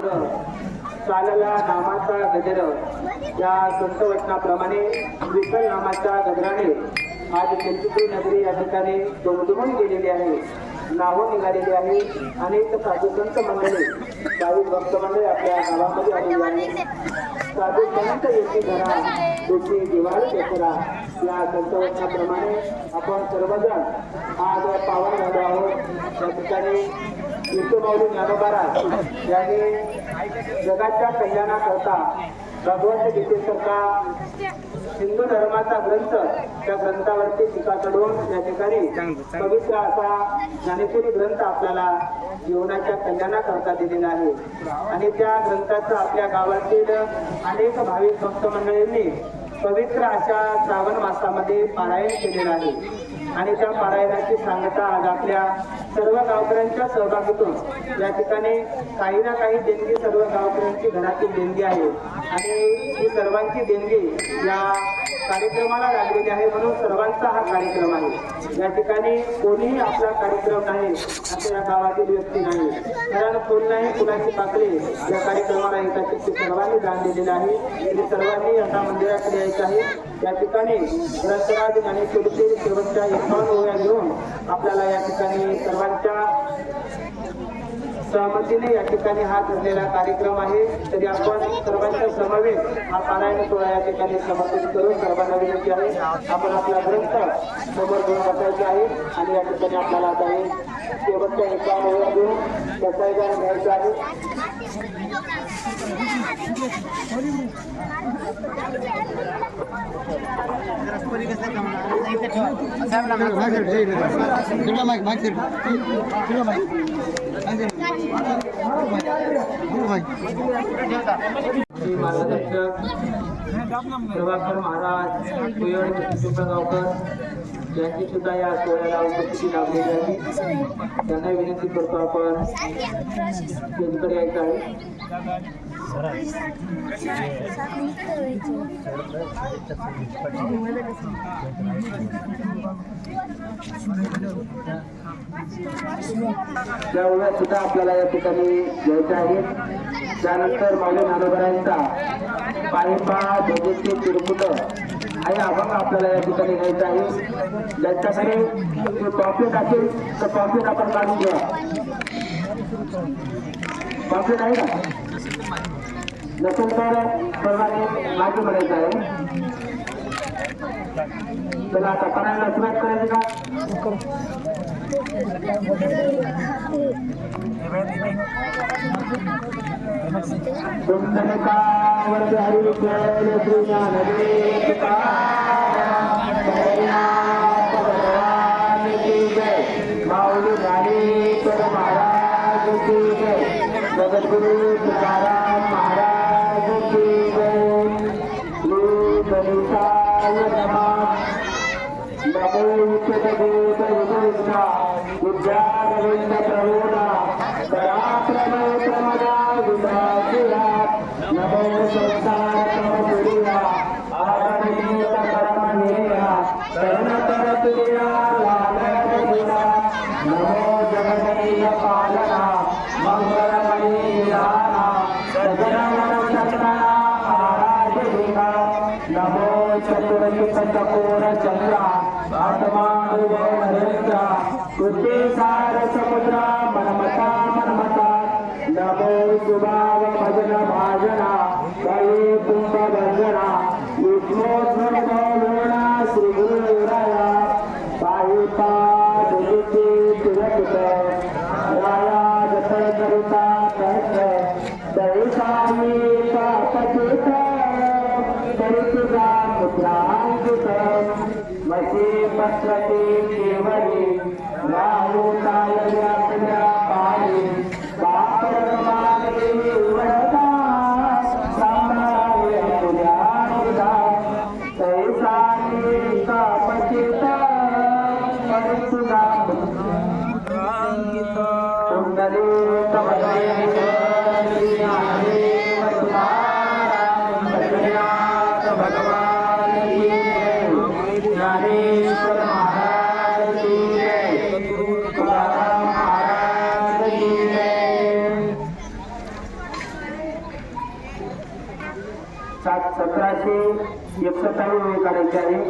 पुढं चालला नामाचा गजर. या संत वचनाप्रमाणे विठ्ठल नामाच्या गजराने आज चिंचुटी नगरी या ठिकाणी दुमदुमून गेलेली आहे. नावं निघालेली आहे. अनेक साधू संत मंडळी साधू भक्त मंडळी आपल्या गावामध्ये आलेली आहे साधू संत येथे घरा तुझी दिवाळी दसरा या संतवचनाप्रमाणे आपण सर्वजण आज पावन झालो आहोत. या ठिकाणी विष्णुमाऊली ज्ञानोबारा यांनी जगाच्या कल्याणाकरता भगवंत गीतेसारखा हिंदू धर्माचा ग्रंथ त्या ग्रंथावरती टीका चढवून या ठिकाणी पवित्र असा ज्ञानेश्वरी ग्रंथ आपल्याला जीवनाच्या कल्याणाकरता दिलेला आहे. आणि त्या ग्रंथाचं आपल्या गावातील अनेक भाविक भक्त मंडळींनी पवित्र अशा श्रावण मासामध्ये पारायण केलेलं आहे. आणि त्या पारायणाची सांगता आज आपल्या सर्व गावकऱ्यांच्या सहभागातून या ठिकाणी काही ना काही देणगी सर्व गावकऱ्यांची घरातील देणगी आहे. आणि ही सर्वांची देणगी या कार्यक्रमाला लागलेली आहे म्हणून सर्वांचा हा कार्यक्रम आहे. या ठिकाणी कोणीही आपला कार्यक्रम नाही असं या गावातील व्यक्ती नाही. कारण कोण नाही कुणाची पाकळी या कार्यक्रमाला येतात सर्वांनी दान दिलेलं आहे. आणि सर्वांनी आता मंदिराकडे यायचं आहे. या ठिकाणी ग्रंथराज ज्ञानेश्वरीतील शेवटच्या एकावन्न ओव्या घेऊन आपल्याला या ठिकाणी सर्वांच्या सहमतीने या ठिकाणी हा ठरलेला कार्यक्रम आहे. तरी आपण सर्वांच्या समवेत हा पारायण सोहळा या ठिकाणी समर्पित करून सर्वांना विनंती आहे. आपण आपला ग्रंथ समोर घेऊन बसायचे आहे आणि या ठिकाणी आपल्याला आता हे शेवटच्या एकावन्न घेऊन बसायचं आणि घ्यायचं आहे. प्रभाकर महाराज कुयड गावकर यांची सुद्धा या सोहळ्याला उपस्थिती लाभलेली आहे त्यांना विनंती करतो आपण स्टेजकडे यायचं आहे या ओव्या सुद्धा आपल्याला या ठिकाणी घ्यायच्या आहेत त्यानंतर माऊली नानोबरायांचा पायपा भोगीचे तिरकुट हा अभंग आपल्याला या ठिकाणी घ्यायचा आहे. ज्यांच्याकडे टॉपिक असेल तर टॉपिक आपण काढून घ्या. टॉपिक आहे का? नसेल तर सर्वांनी मागे म्हणायचं आहे चला आता करायला सुरुवात करायची का कुंडलिकावरती हरी विठ्ठल श्री ज्ञानदेव तुकाराम, माऊली महाराज की जय जगद्गुरु तुकाराम नमो विद्या ज्ञानेश्वर सात सतराशे एकसत्तावीस वेळ काढायचे आहे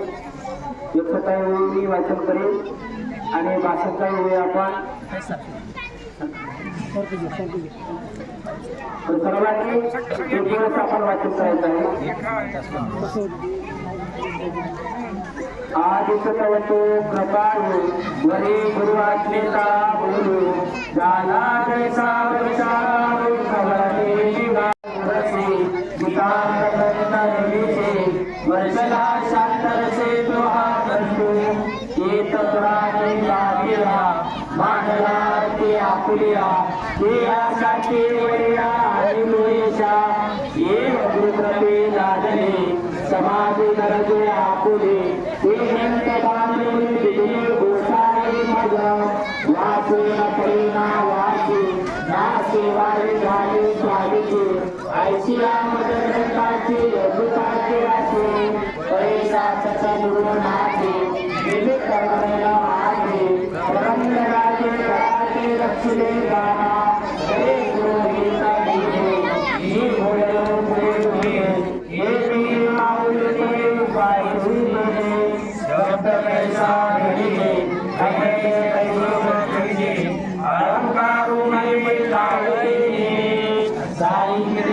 एकसत्तावीस वेळ मी वाचन करेन आणि भाषणचा वेळ आपण सर्वांनी एक दिवस आपण वाचन करायचं आहे आदिसतवतो कृपाळू वरे गुरु आज्ञेचा बोलू झाला जैसा विचारू खवळते शिवारसे विकार करता निमिषे वर्षला शांतर से तुहा बंधू येत पुराणे लागिरा मानला ते आपुलिया ते आशाचे वरिया आणि लोयशा ये गुरुकृपे लादले समाज नरजे आपुले. ते नंत बांधले दिले गोसाळे मग वाचून परिणा वाची ना सेवारे झाले स्वामीचे ऐशिया मदरकाचे अमृताचे रासे पैसा सचनुनाचे विवे कर्मला मागे ब्रह्मराजे कराटे रक्षले गाना हरे गृहीता दिले ही भोजन पुढे पुढे हे मी माऊलीने पाहिजे शब्द कैसा घडिले कैसे कैसे घडिले अहंकारू नाही लावले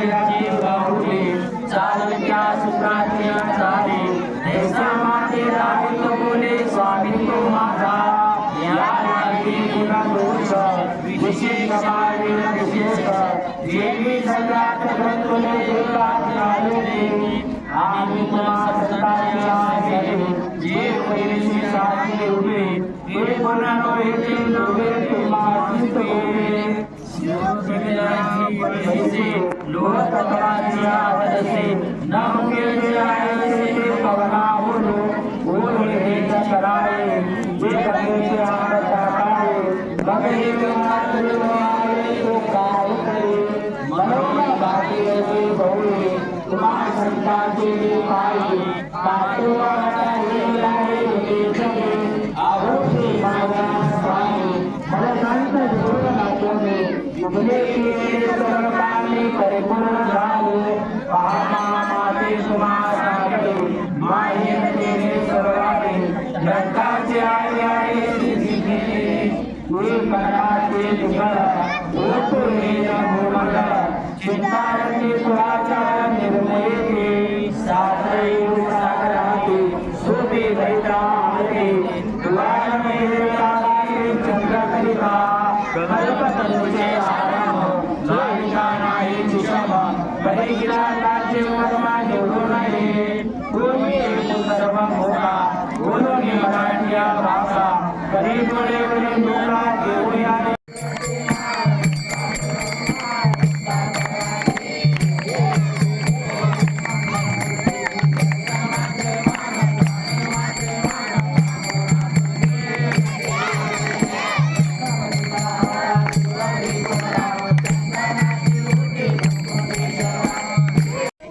বাজে পাই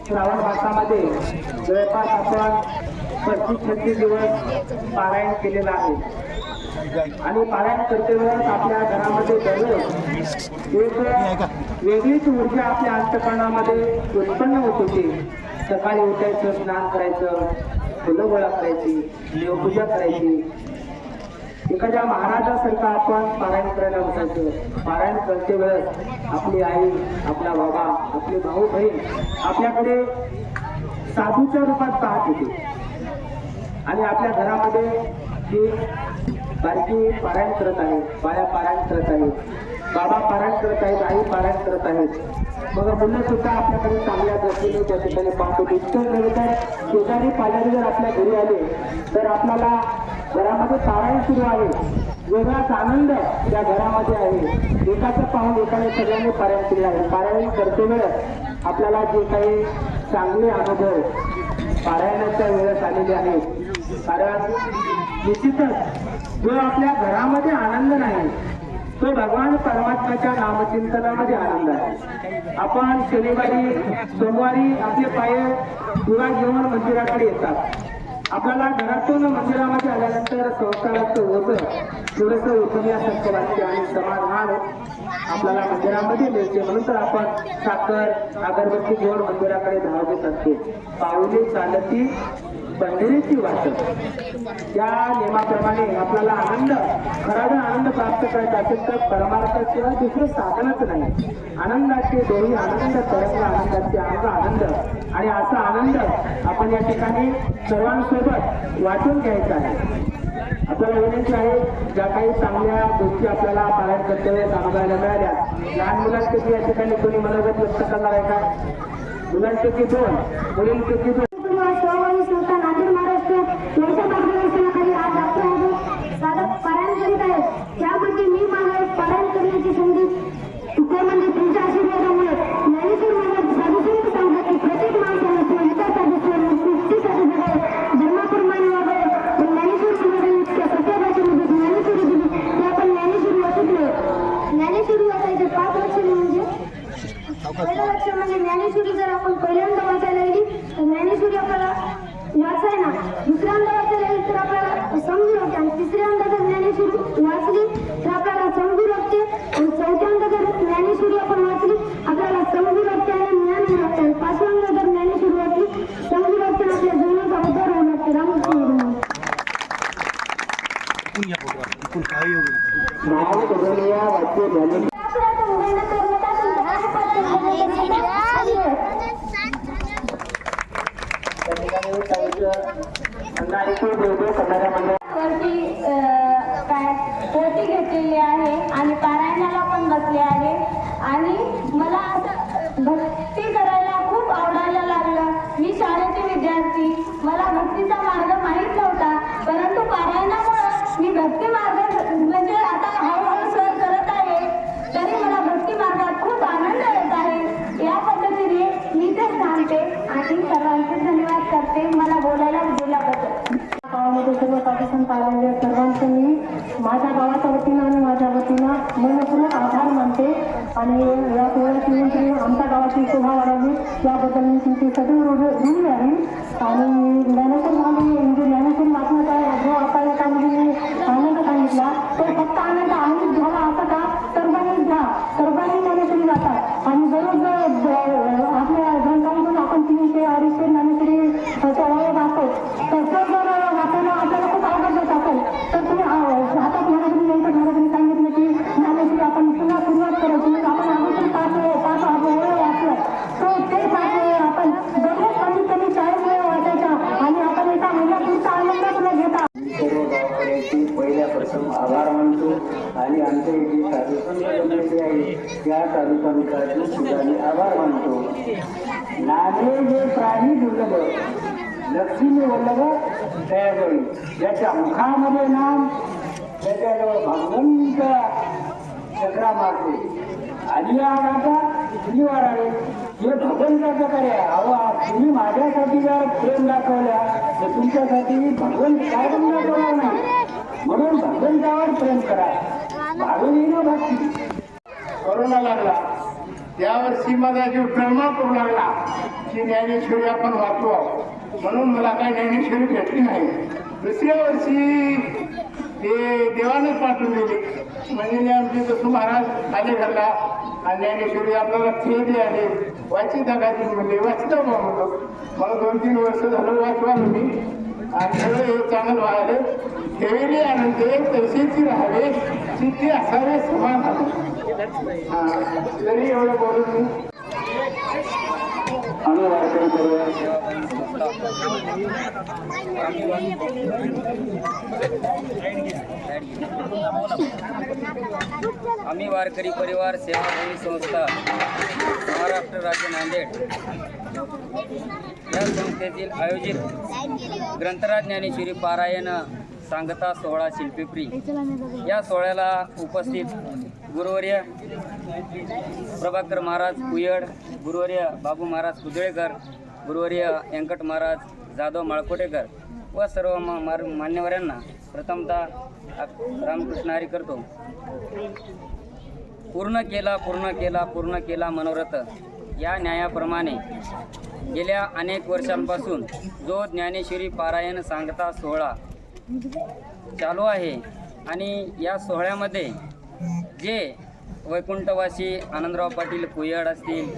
श्रावण मासामध्ये जवळपास आपण पस्तीस छत्तीस दिवस पारायण केलेलं आहे. आणि पारायण करते आपल्या घरामध्ये दररोज एक वेगळीच ऊर्जा आपल्या अंतकरणामध्ये उत्पन्न होत होती. सकाळी उठायचं स्नान करायचं फुलं गोळा करायची देवपूजा करायची. एखाद्या महाराजासारखं आपण पारायण करायला बसायचं. पारायण करते वेळेस आपली आई आपला बाबा आपले भाऊ बहीण आपल्याकडे साधूच्या रूपात पाहत होते. आणि आपल्या घरामध्ये ती बारकी पारायण करत आहेत बाया पारायण करत आहेत बाबा पारायण करत आहेत आई पारायण करत आहेत. मग मुलं सुद्धा आपल्याकडे चांगल्या दृष्टीने त्या ठिकाणी पाहतो इतकं नव्हे तर शेजारी पाजारी जर आपल्या घरी आले तर आपल्याला घरामध्ये पारायण सुरू आहे. वेगळाच आनंद त्या घरामध्ये आहे. एकाचं पाहून एकाने सगळ्यांनी पारायण केले आहे. पारायण करते वेळेस आपल्याला जे काही चांगले अनुभव पारायणाच्या वेळेस आलेले आहेत. कारण निश्चितच जो आपल्या घरामध्ये आनंद नाही तो भगवान परमात्म्याच्या नामचिंतनामध्ये आनंद आहे. आपण शनिवारी सोमवारी आपले पाय किंवा घेऊन मंदिराकडे येतात. आपल्याला घरातून मंदिरामध्ये आल्यानंतर संस्काराचं होतं थोडंसं उठण्यासारखं वाटते आणि समाधान आपल्याला मंदिरामध्ये मिळते. म्हणून तर आपण साखर अगरबत्ती घेऊन मंदिराकडे धाव घेत असतो. पाऊले चालती पंढरीची वाटत त्या नियमाप्रमाणे आपल्याला आनंद खरा जर आनंद प्राप्त करायचा असेल तर परमार्थाशिवाय दुसरं साधनच नाही. आनंदाचे दोन्ही आनंद तरंगला आनंदाचे अंग आनंद. आणि असा आनंद आपण या ठिकाणी सर्वांसोबत वाटून घ्यायचा आहे. आपल्याला विनंती आहे ज्या काही चांगल्या गोष्टी आपल्याला पालन कर्तव्य सांगायला मिळाल्या लहान मुलांपैकी या ठिकाणी कोणी मनोगत व्यक्त करणार आहे का? मुलांपैकी दोन मुलींपैकी दोन शिववाणी संस्था नांदेड महाराष्ट्र यांच्या मार्गदर्शनाखाली आज आपण साधक पारायण करीत आहे त्यामध्ये मी माझं एक पारायण करण्याची संधी ते म्हणजे तुमच्या आशीर्वादामुळे ज्ञानेश्वर महाराज साधुसंत सांगतात की प्रत्येक माणसाला स्वहितासाठी स्वमुक्तीसाठी जगावे जन्माप्रमाणे वागावे पण ज्ञानेश्वर समाजाने इतक्या सत्या भाषेमध्ये ज्ञानेश्वरी दिली ते आपण ज्ञानेश्वरी वाचत नाही ज्ञानेश्वरी वाचायचे पाच लक्षणे म्हणजे पहिलं लक्ष म्हणजे ज्ञानेश्वरी जर आपण पहिल्यांदा वाचायला गेली तर ज्ञानेश्वरी आपल्याला वाचायला दुसऱ्यांदा वाचायला गेली तर आपल्याला समजू लागते आणि तिसऱ्यांदा जर ज्ञानेश्वरी वाचली तर आपल्याला समजू लागते आणि चौथ्यांदा जर ज्ञानेश्वरी आपण वाचली आपल्याला समजू लागते आणि ज्ञान होऊ लागते आणि पाचव्यांदा जर ज्ञानेश्वरी वाचली समजू लागते आणि आपल्या जीवनाचा उद्धार होऊ लागते रामकृष्ण हरी. नाव बदलूया वाक्य झाले त्या ठिकाणी सांगितलं नारीकुळ देवदेव घ्या मंडळ वरती काय पोटी घेतलेली आहे आणि पारायणाला पण बसले आहे. आणि मला असं भक्ती करायला खूप आवडायला लागलं. मी शाळेचे विद्यार्थी मला भक्तीचा मार्ग माहीत नव्हता परंतु पारायणामुळं मी भक्ती मार्ग म्हणजे आता हळूहळू सर करत आहे तरी मला भक्ती मार्गात खूप आनंद येत आहे या पद्धतीने मी ते सांगते आणि सर्वांचे धन्यवाद करते मला बोलायला दिल्याबद्दल गावामध्ये सर्व पाकिस्तान आलेल्या सर्वांचे मी माझ्या गावाच्या वतीनं आणि माझ्या वतीनं मनपूर्वक आभार मानते आणि या सोहळ्यात येऊन आमच्या गावाची शोभा वाढावी. याबद्दल मी तुमची सदैव ऋणी आहे आणि ज्ञानेश्वर महाराज म्हणजे ज्ञानेश्वर वाचण्याचा जो आता याच्यामध्ये मी आनंद सांगितला. तो फक्त आनंद आम्हीच घ्यावा असं का? सर्वांनी घ्या सर्वांनी ज्ञानेश्वरी जातात. आणि दररोज आपल्या ग्रंथांतून आपण तीनशे अडीचशे ज्ञानेश्वरी सोहळे जातो तर जर वाचायला आपल्याला खूप आवडत जात असेल तर तुम्ही साधुसंतांचे सुद्धा आभार मानतो. नाणे जे प्राणी दुर्लभ. लक्ष्मी वल्लभ त्याजवळ ज्याच्या मुखामध्ये नाम त्याच्याजवळ भगवंत चक्रा मारते आणि या राजा तुझीवर आहे हे भगवंताचं कार्य आहे. अहो तुम्ही माझ्यासाठी जर प्रेम दाखवल्या तर तुमच्यासाठी भगवंत काय पण दाखवणार नाही. म्हणून भगवंतावर प्रेम करा. भावी येणं भक्ती. कोरोना लागला. त्यावर्षी माझा जीव प्रेमा करू लागला की ज्ञानेश्वरी आपण वाचवा म्हणून मला काही ज्ञानेश्वरी भेटली नाही. दुसऱ्या वर्षी ते देवानंच पाठवून दिली. म्हणजे आमचे दसू महाराज आले घरला आणि ज्ञानेश्वरी आपल्याला खेळली आहे. वाचित दाखवायची म्हणजे वाचतो बा मला दोन तीन वर्ष झालं वाचवा मी आणि सगळं हे चांगलं व्हायला ठेवली आनंदे तशीची राहावे चित्ती असावे समान हा, तरी एवढं बोलून आम्ही वारकरी परिवार आम्ही वारकरी परिवार सेवाभावी संस्था महाराष्ट्र राज्य नांदेड या संस्थेतील आयोजित ग्रंथराज ज्ञानेश्वरी पारायण सांगता सोहळा शिल्पीप्री या सोहळ्याला उपस्थित गुरुवर्य प्रभाकर महाराज कुयड गुरुवर्य बाबू महाराज कुदळेकर गुरुवर्य व्यंकट महाराज जाधव माळकोटेकर व सर्व मान्यवरांना प्रथमतः रामकृष्ण हरी करतो. पूर्ण केला पूर्ण केला पूर्ण केला मनोरथ. या न्यायाप्रमाणे गेल्या अनेक वर्षांपासून जो ज्ञानेश्वरी पारायण सांगता सोहळा चालू आहे. आणि या सोहळ्यामध्ये जे वैकुंठवासी आनंदराव पाटील कुयड असतील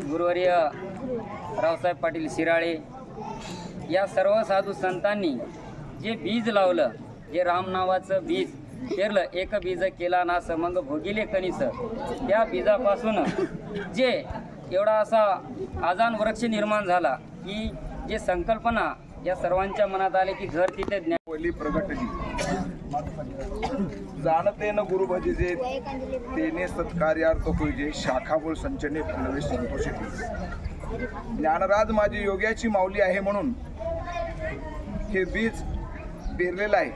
गुरुवर्य रावसाहेब पाटील शिराळे या सर्व साधू संतांनी जे बीज लावलं जे राम नावाचं बीज पेरलं एक बीज केला ना मग भोगिले कणीस त्या बीजापासून जे एवढा असा आजान वृक्ष निर्माण झाला की जे संकल्पना या सर्वांच्या मनात आले की घर तिथे ज्ञान पहिली प्रगटली. गुरु भजीजे तेने सत्कार्यार्थ होईजे शाखाबोल संचने फुलवे संतोषे ज्ञानराज माझी योग्याची माऊली आहे म्हणून हे बीज पेरलेलं आहे.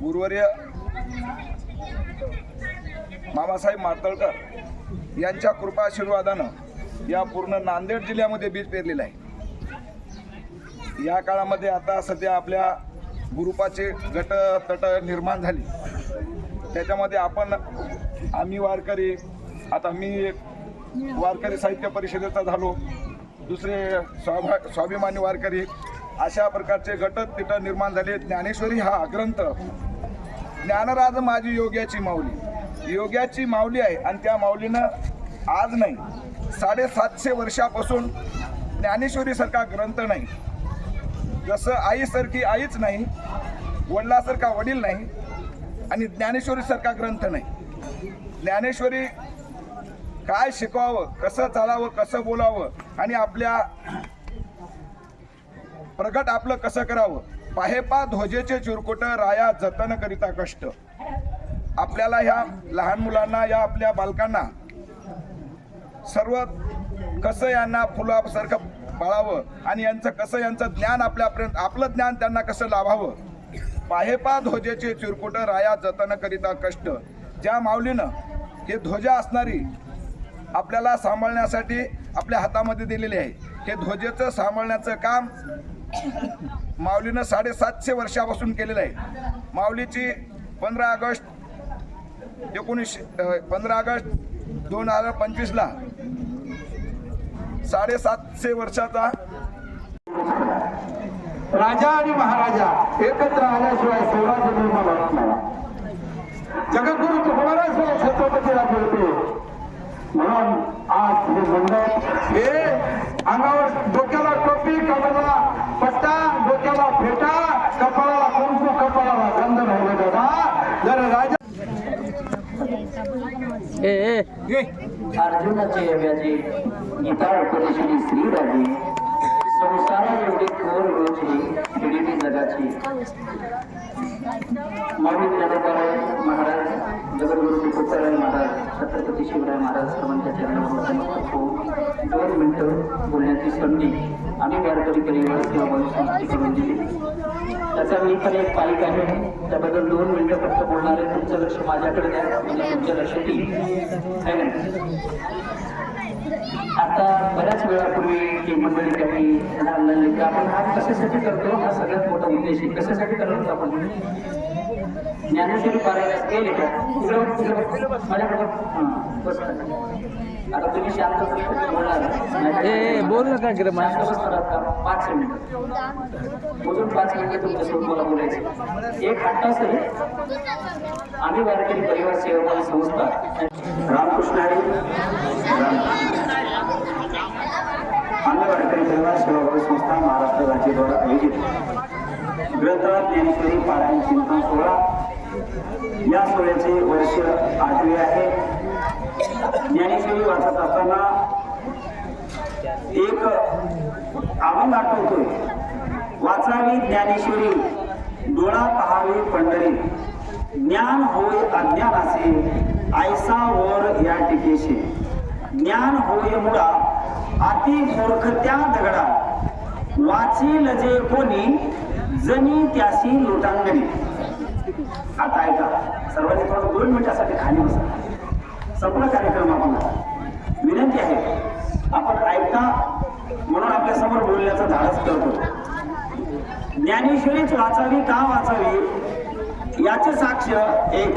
गुरुवर्य मामासाहेब मार्तळकर यांच्या कृपा आशीर्वादानं या पूर्ण नांदेड जिल्ह्यामध्ये बीज पेरलेलं आहे. या काळामध्ये आता सध्या आपल्या ग्रुपाचे गट तट निर्माण झाली. त्याच्यामध्ये आपण आम्ही वारकरी आता मी एक वारकरी साहित्य परिषदेचा झालो. दुसरे स्वाभा स्वाभिमानी वारकरी. अशा प्रकारचे गट तिथं निर्माण झाले. ज्ञानेश्वरी हा ग्रंथ. ज्ञानराज माझी योग्याची माऊली. योग्याची माऊली आहे आणि त्या माऊलीनं आज नाही साडेसातशे वर्षापासून ज्ञानेश्वरीसारखा ग्रंथ नाही. जसं आईसारखी आईच नाही वडिलासारखा वडील नाही आणि ज्ञानेश्वरीसारखा ग्रंथ नाही. ज्ञानेश्वरी काय शिकवावं कसं चालावं कसं बोलावं आणि आपल्या प्रगट आपलं कसं करावं पाहेपा ध्वजेचे चिरकुट राया जतन करिता कष्ट. आपल्याला ह्या लहान मुलांना या आपल्या बालकांना सर्व कसं यांना फुलासारखं पाळावं आणि यांचं कसं यांचं ज्ञान आपल्यापर्यंत आपलं ज्ञान त्यांना कसं लाभावं? पाहेपा ध्वजेचे चिरकुट राया जतन करिता कष्ट. ज्या माऊलीनं हे ध्वजा असणारी आपल्याला सांभाळण्यासाठी आपल्या हातामध्ये दिलेली आहे. हे ध्वजेचं सांभाळण्याचं काम माऊलीनं साडेसातशे वर्षापासून केलेलं आहे. माऊलीची पंधरा ऑगस्ट एकोणीसशे पंधरा ऑगस्ट दोन हजार पंचवीसला साडेसातशे वर्षाचा. राजा आणि महाराजा एकत्र आल्याशिवाय स्वराज्य निर्माण होत नाही. जगद्गुरु तुकोबाराशिवाय छत्रपतीला बोलते म्हणून आज हे मंडळ हे अंगावर डोक्याला टोपी कमराला पट्टा डोक्याला फेटा कपाळाला कुंकू कपाळाला गंध राहिले दादा जर राजा अर्जुनाचे यव्याचे गीता उपदेशनी श्रीराजे संसारा एवढे थोर रोचे पिढीने जगाची. माऊली ज्ञानोबाराय महाराज जगद्गुरु तुकोबाराय महाराज छत्रपती शिवराय महाराज सर्वांच्या चरणावर होऊन दोन मिनिटं बोलण्याची संधी. आम्ही वारकरी परिवार किंवा दिली म्हणजे त्याचा मी पण एक पालिका आहे. त्याबद्दल दोन मिनिटं फक्त बोलणार आहे. तुमचं लक्ष माझ्याकडे द्या. म्हणजे तुमच्या लक्षात येईल है आता बऱ्याच वेळापूर्वी की मंडळी काही लहान लहान लेकरं, आपण हा कशासाठी करतो? हा सगळ्यात मोठा उद्देश आहे. कशासाठी करतो आपण? ज्ञानेश्वर पारायण केले का? माझ्याकडे. हां, बस. आता तुम्ही शांत बसून बोलणार बोल नका पाच मिनिट अजून पाच मिनिटं तुमच्यासोबत मला बोलायचं. एक हट्टा असेल आम्ही वारकरी परिवार सेवा संस्था. रामकृष्ण हरी. आम्ही वारकरी परिवार सेवाभावी संस्था महाराष्ट्र राज्याद्वारा आयोजित. ग्रंथ ज्ञानेश्वरी पारायण चिंतन सोहळा. या सोहळ्याचे वर्ष आठवे आहे. ज्ञानेश्वरी वाचत असताना एक आव्हान आठवतोय. वाचावी ज्ञानेश्वरी डोळा पहावी पंढरी. ज्ञान होय अज्ञानाचे आयसा वर या टिकेशी. ज्ञान होय मुळा अति मूर्खत्या दगडा. वाचील जे कोणी जनी त्याशी लोटांगणी. आता ऐका सर्वांनी थोडं दोन मिनिटासाठी खाली बसा. संपूर्ण कार्यक्रम आपण विनंती आहे आपण ऐकता म्हणून आपल्यासमोर बोलण्याचं धाडस करतो. ज्ञानेश्वरीच वाचावी का वाचावी याचे साक्ष एक.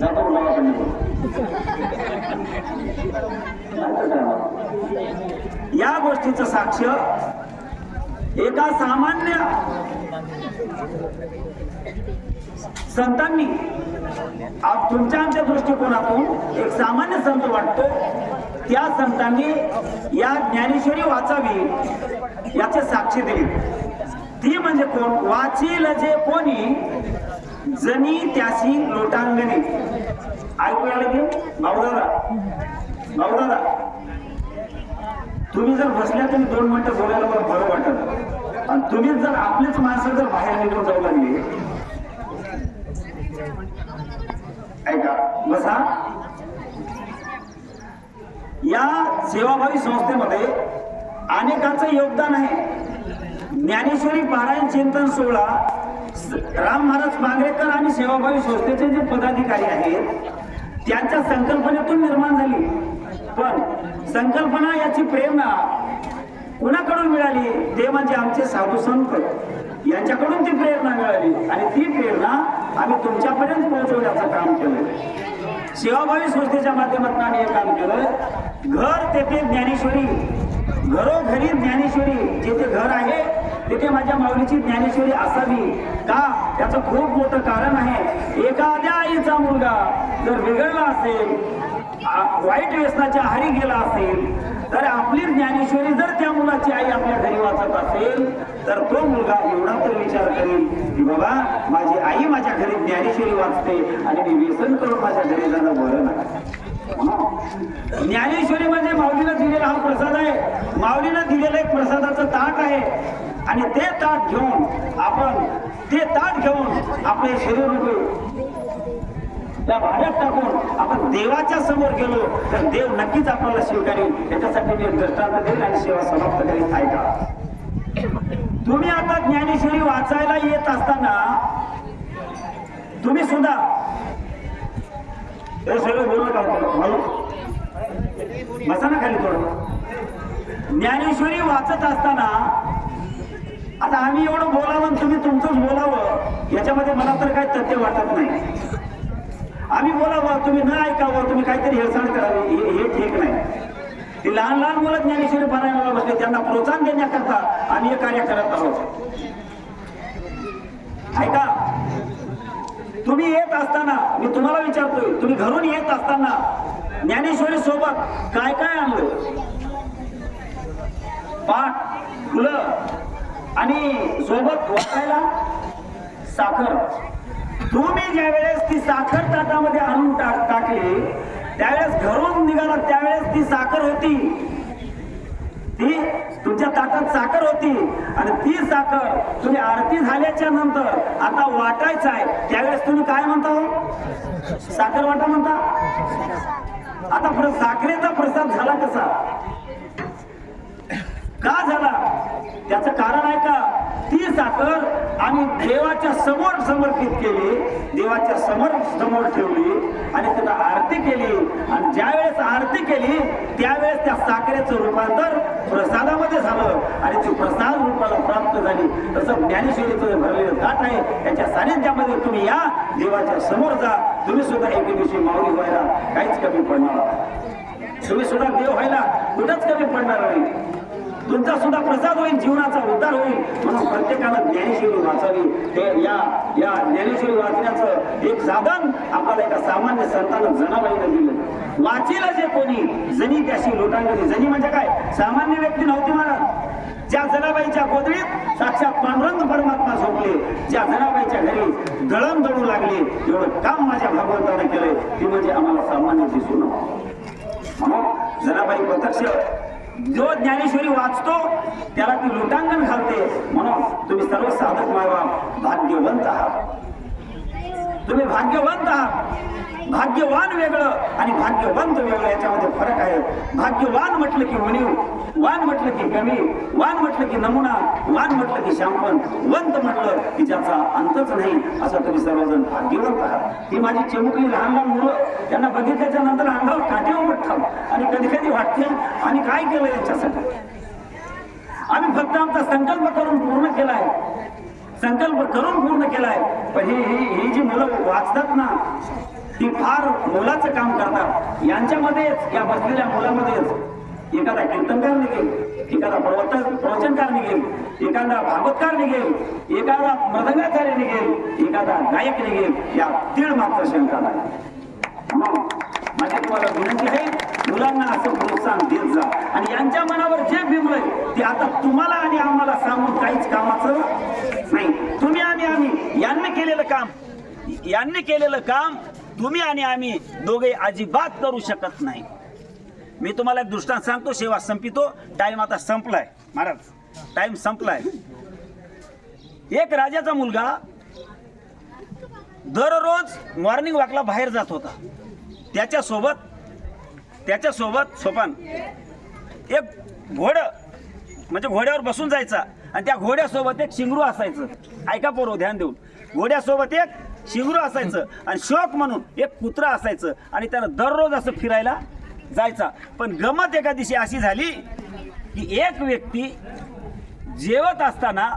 जातो या गोष्टीचं साक्ष एका सामान्य संतांनी तुमच्या आमच्या दृष्टिकोनातून एक सामान्य संत वाटतो त्या संतांनी या ज्ञानेश्वरी वाचावी याचे साक्षी दिली. ती म्हणजे कोण? वाचील जे कोणी जनी त्याशी लोटांगणी. ऐकू आलं की भाऊदादा. भाऊदादा. तुम्ही जर बसल्या तुम्ही दोन मिनिटं बोलायला मला बरं वाटत आणि तुम्ही जर आपलीच माणसं जर बाहेर निघून जाऊ लागली ऐका बसा. या सेवाभावी संस्थेमध्ये अनेकांचं योगदान आहे. ज्ञानेश्वरी पारायण चिंतन सोहळा राम महाराज मांगरेकर आणि सेवाभावी संस्थेचे जे पदाधिकारी आहेत त्यांच्या संकल्पनेतून निर्माण झाली. पण संकल्पना याची प्रेरणा कुणाकडून मिळाली? ते म्हणजे आमचे साधू संत. यांच्याकडून ती प्रेरणा मिळाली. आणि ती प्रेरणा आम्ही तुमच्यापर्यंत पोहोचवण्याचं काम केलं. सेवाभावी संस्थेच्या माध्यमातून आम्ही हे काम केलं. घर तेथे ज्ञानेश्वरी घरोघरी ज्ञानेश्वरी जिथे घर आहे तिथे माझ्या माऊलीची ज्ञानेश्वरी असावी. का? त्याचं खूप मोठं कारण आहे. एखाद्या आईचा मुलगा जर बिघडला असेल आ- वाईट व्यसनाच्या आहारी गेला असेल तर आपली ज्ञानेश्वरी जर त्या मुलाची आई आपल्या घरी वाचत असेल तर तो मुलगा एवढा तर विचार करेल की बाबा माझी आई माझ्या घरी ज्ञानेश्वरी वाचते आणि मी व्यसन करून माझ्या घरी जाणं बरं ज्ञानेश्वरी म्हणजे माऊलीनं दिलेला हा प्रसाद आहे. माऊलीनं दिलेलं एक प्रसादाचं ताट आहे. आणि ते ताट घेऊन आपण ते ताट घेऊन आपले शरीर त्या भाड्यात टाकून आपण देवाच्या समोर गेलो तर देव नक्कीच आपल्याला स्वीकारेल. त्याच्यासाठी मी दृष्टांत देईल आणि सेवा समाप्त करीत आहे का? तुम्ही आता ज्ञानेश्वरी वाचायला येत असताना तुम्ही सुद्धा हे सगळं बोलू नका बसा ना खाली थोडं. ज्ञानेश्वरी वाचत असताना आता आम्ही एवढं बोलावं आणि तुम्ही तुमचंच बोलावं याच्यामध्ये मला तर काही तथ्य वाटत नाही. आम्ही बोलावं तुम्ही न ऐकावं तुम्ही काहीतरी हेळसांड करावी हे हे ठीक नाही. ती लहान लहान मुलं ज्ञानेश्वरी पारायणाला बसले त्यांना प्रोत्साहन देण्याकरता आम्ही हे कार्य करत आहोत. ऐका. तुम्ही येत असताना मी तुम्हाला विचारतोय तुम्ही घरून येत असताना ज्ञानेश्वरी सोबत काय काय आणलं? पाठ फुलं आणि सोबत वाटायला साखर. तुम्ही ज्या वेळेस ती साखर ताटामध्ये आणून टाक टाकली त्यावेळेस घरून निघाला त्यावेळेस ती साखर होती. ती तुमच्या ताटात साखर होती आणि ती साखर तुम्ही आरती झाल्याच्यानंतर आता वाटायचं आहे. त्यावेळेस तुम्ही काय म्हणता हो? साखर वाटा म्हणता? आता प्र साखरेचा प्रसाद झाला कसा? का झाला? त्याचं कारण आहे का? ती साखर आम्ही देवाच्या समोर समर्पित केली देवाच्या समोर समोर ठेवली आणि त्याला आरती केली. आणि ज्या वेळेस आरती केली त्यावेळेस त्या साखरेचं रूपांतर प्रसादामध्ये झालं आणि ती प्रसाद रूपाला प्राप्त झाली. तसं ज्ञानेश्वरीचं भरलेलं ताट आहे. त्याच्या सानिध्यामध्ये तुम्ही या देवाच्या समोर जा. तुम्ही सुद्धा एके दिवशी माऊली व्हायला काहीच कमी पडणार तुम्ही सुद्धा देव व्हायला कुठंच कमी पडणार नाही. तुमचा सुद्धा प्रसाद होईल जीवनाचा उद्धार होईल. म्हणून प्रत्येकानं ज्ञानेश्वरी वाचावी. हे या या ज्ञानेश्वरी वाचण्याचं एक साधन आपल्याला एका सामान्य संतानं जनाबाईनं दिलं. वाचेल जे कोणी जनी त्याशी लोटांगणी. जनी म्हणजे काय? सामान्य व्यक्ती नव्हती महाराज ज्या जनाबाईच्या गोदडीत साक्षात पांडुरंग परमात्मा झोपले ज्या जनाबाईच्या घरी दळण दळू लागले एवढं काम माझ्या भगवंताने केलंय ते म्हणजे आम्हाला सामान्य दिसून जनाबाई प्रत्यक्ष जो ज्ञानेश्वरी वाचतो त्याला ती लुटांगण घालते. म्हणून तुम्ही सर्व साधक मायवा भाग्यवंत आहात. तुम्ही भाग्यवंत आहात. भाग्यवान वेगळं आणि भाग्यवंत वेगळं याच्यामध्ये फरक आहे. भाग्यवान म्हटलं की उणीव वान म्हटलं की कमी वान म्हटलं की नमुना वान म्हटलं की शांपण वंत म्हटलं की ज्याचा अंतच नाही असं तुम्ही सर्वजण भाग्यवंत आहात. ती माझी चिमुकली लहान लहान मुलं त्यांना बघितल्याच्या नंतर अंगावर काटे उमटतात आणि कधी कधी वाटते आणि काय केलं याच्यासाठी? आम्ही फक्त आमचा संकल्प करून पूर्ण केलाय. संकल्प करून पूर्ण केलाय. पण हे ही जी मुलं वाचतात ना ती फार मोलाचं काम करतात. यांच्यामध्येच या बसलेल्या मुलामध्येच एखादा कीर्तनकार निघेल एखादा प्रवचन प्रवचनकार निघेल एखादा भागवतकार निघेल एखादा मृदंगाचार्य निघेल एखादा गायक निघेल या तीळ मात्र शंका नाही मग माझी तुम्हाला विनंती आहे मुलांना असं प्रोत्साहन देत जा. आणि यांच्या मनावर जे बिमलंय ते आता तुम्हाला आणि आम्हाला सांगून काहीच कामाचं नाही. तुम्ही आणि आम्ही यांनी केलेलं काम यांनी केलेलं काम तुम्ही आणि आम्ही दोघे अजिबात करू शकत नाही. मी तुम्हाला एक दृष्टांत सांगतो सेवा संपितो टाईम आता संपलाय. महाराज टाईम संपलाय. एक राजाचा मुलगा दररोज मॉर्निंग वॉकला बाहेर जात होता. त्याच्यासोबत त्याच्यासोबत सोपान एक घोड म्हणजे घोड्यावर बसून जायचा. आणि त्या घोड्यासोबत एक शिंगरू असायचं. ऐका पोरो ध्यान देऊन. घोड्यासोबत एक शिंगरू असायचं आणि शोक म्हणून एक कुत्रा असायचं आणि त्यानं दररोज असं फिरायला जायचा. पण गमत एका दिवशी अशी झाली की एक व्यक्ती जेवत असताना